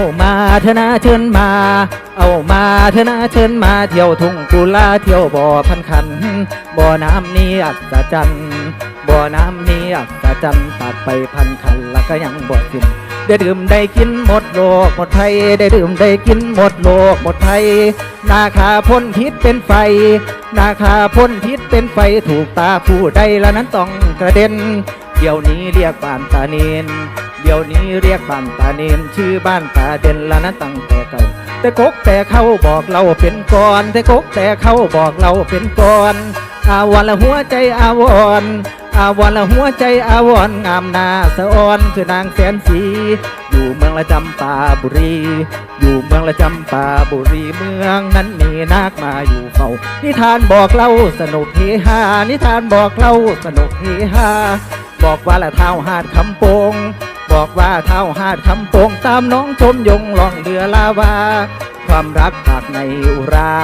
เถอนะเชิญมา เอามาเถอนะเชิญมาเที่ยวทุ่งกุลาเที่ยวบ่อพันขัน บ่อน้ำนี้อัศจรรย์บ่อน้ำนี้อัศจรรย์ตัดไปพันขันแล้วก็ยังบ่สิ้นได้ดื่มได้กินหมดโลกหมดไทยได้ดื่มได้กินหมดโลกหมดไทยนาคาพ่นพิษเป็นไฟ นาคาพ่นพิษเป็นไฟถูกตาผู้ใดแล้วนั้นต้องกระเด็น เดี๋ยวนี้เรียกบ้านตาเนนเดี๋ยวนี้เรียกบ้านตาเนนชื่อบ้านตาเด่นละนั้นตั้งแต่เก่าแต่กกแต่เขาบอกเราเป็นก่อนแต่กกแต่เขาบอกเราเป็นก่อนอาวรละหัวใจอาวร อาวรละหัวใจอาวรงามนาสะออนคือนางแสนสี อยู่เมืองละจำปาบุรี อยู่เมืองละจำปาบุรีเมืองนั้นมีนาคมาอยู่เฝ้านิทานบอกเล่าสนุกเฮฮานิทานบอกเล่าสนุกเฮฮาบอกว่าละเท้าหาดคำโปงบอกว่าเท้าหาดคำโปงตามน้องชมยงล่องเรือลาวา ความรักปากในอุรา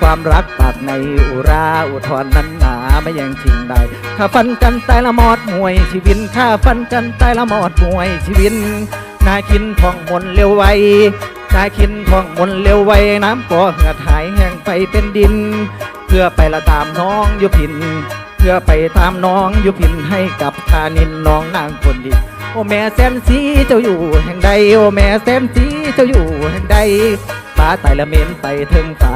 ความรักปากในอุราอุทธรนั้นนา ไม่ยังชิงได้ข้าฟันกันตายละหมอดมวยชีวินข้าฟันกันตายละหมอดมวยชีวินนาคินท่องมนเร็วไวนาคินท่องมนเร็วไวน้ำก่อเหือดหายแห้งไปเป็นดิน เพื่อไปละตามน้องยุพิน เพื่อไปตามน้องยุพินให้กับทานินน้องนางคนดีโอแม่แสนสีเจ้าอยู่แห่งใดโอแม่แสนสีเจ้าอยู่แห่งใดฟ้าไตละเมนไปเทิงฟ้า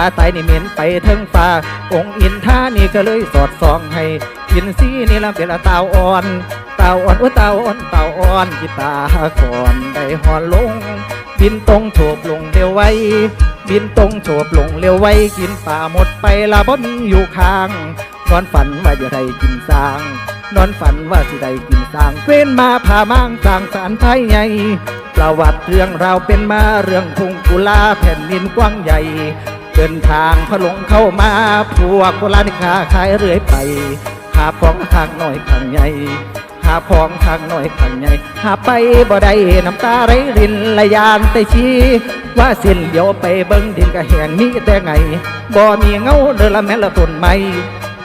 ฟ้าไตนี่เมนไปเทิงฟ้า องค์อินท่านี่ก็เลยสอดส่องให้อินสีนี่ละเป็นละเตาอ่อน เตาอ่อนโอ้เตาอ่อนเตาอ่อนกีตาก่อนได้หอนลง บินตรงโฉบลงเร็วไวบินตรงโฉบลงเร็วไวกินป่าหมดไปละบ่มีอยู่ข้างนอนฝันว่าจะได้กินสร้าง นอนฝันว่าสิได้กินสร้างเว้นมาพามั่งสร้างสารไทยใหญ่ประวัติเรื่องเราเป็นมาเรื่องทุ่งกุลาแผ่นดินกว้างใหญ่ เดินทางพะหลงเข้ามาพวกโบราณค้าขายเรื่อยไป หาของทางหน้อยข้างใหญ่หาพองทางหน้อยข้างใหญ่หาไปบ่ได้น้ำตาไหลรินละยานแต่ชี้ว่าสิ้นเดียวไปเบิ่งดินก็แหงมีแต่ไงบ่มีเงาเดินละแม่ละต้นไม้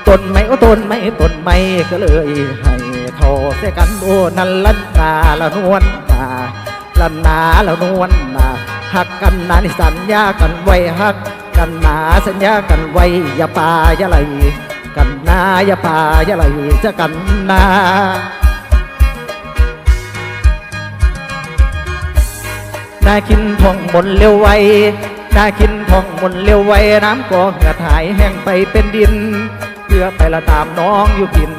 ต้นไม้โอ้ต้นไม้ต้นไม้ก็เลยให้ทอเสกันโอ้นันลันนาละนวลนาลันาละนวลนาหักกันนานสัญญากันไว้หัก กันนาสัญญากันไว้อย่าปาอย่าไหลกันนาอย่าพาอย่าไหลจะกันนานาคินท่องมนเร็วไวนาคินท่องมนเร็วไวน้ำก็เหือดหายแห้งไปเป็นดิน เพื่อไปละตามน้องอยู่พิน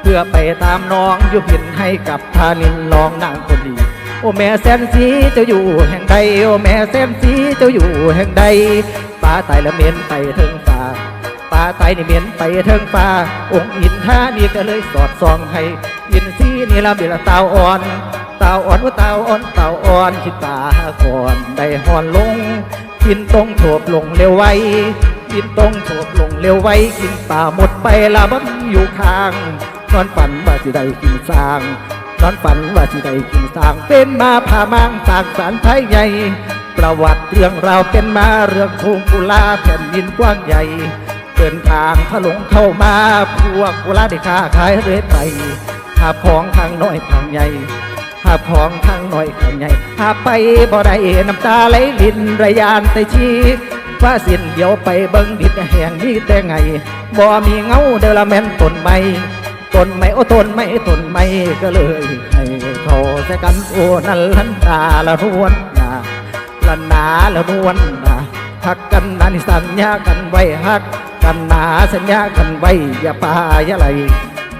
เพื่อไปตามน้องอยู่พินให้กับทานินน้องนางคนดี โอ้แม่แสนสีเจ้าอยู่แห่งใดโอ้แม่แสนสีเจ้าอยู่แห่งใดฟ้าตายละเมียนไปถึงฟ้าป่าไตนี่เหม็นไปเทิงป่าองค์อินท่านี่ก็เลยสอดส่องให้อินซีนี่ละเบลเตาอ่อนเตาอ่อนว่าเตาอ่อนเตาอ่อนคิดตาก่อนได้หอนลงกินตรงโฉบลงเร็วไวกินตรงโฉบลงเร็วไวกินป่าหมดไปละบันอยู่ข้างนอนฝันว่าสิได้กินสร้าง นอนฝันว่าสิได้กินสางเป็นมาพามังสางสารไทยใหญ่ ประวัติเรื่องราวเป็นมาเรื่องทุ่งกุลาแผ่นดินกว้างใหญ่เดินทางพะหลงเข้ามาพวกกุลาได้ค้าขายเรื่อยไปหาของทางน้อยทางใหญ่หาของทางน้อยทางใหญ่หาไปบ่ได้น้ำตาไหลลินระยานแต่ชีว่าสิ้นเดียวไปเบิ่งดินแห่งนี้แต่ไงบ่มีเงาเดลแมนต้นไม้ นไม่โอ้ต้นไม่ทนไม่ก็เลยให้เขาใส่กันโอ้นั่นลันตาละรวนนาละนาละรวนนาหักกันนันสัญญากันไว้หักกันนาสัญญากันไว้อย่าปาอย่าไหล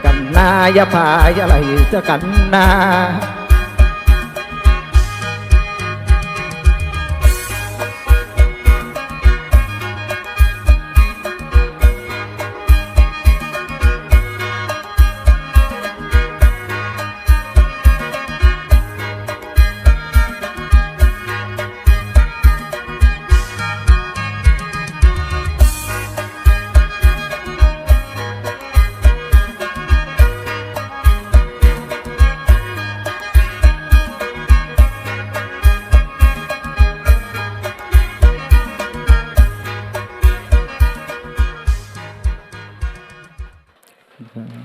กันนาอย่าปาอย่าไหลจะกันนา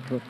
嗯。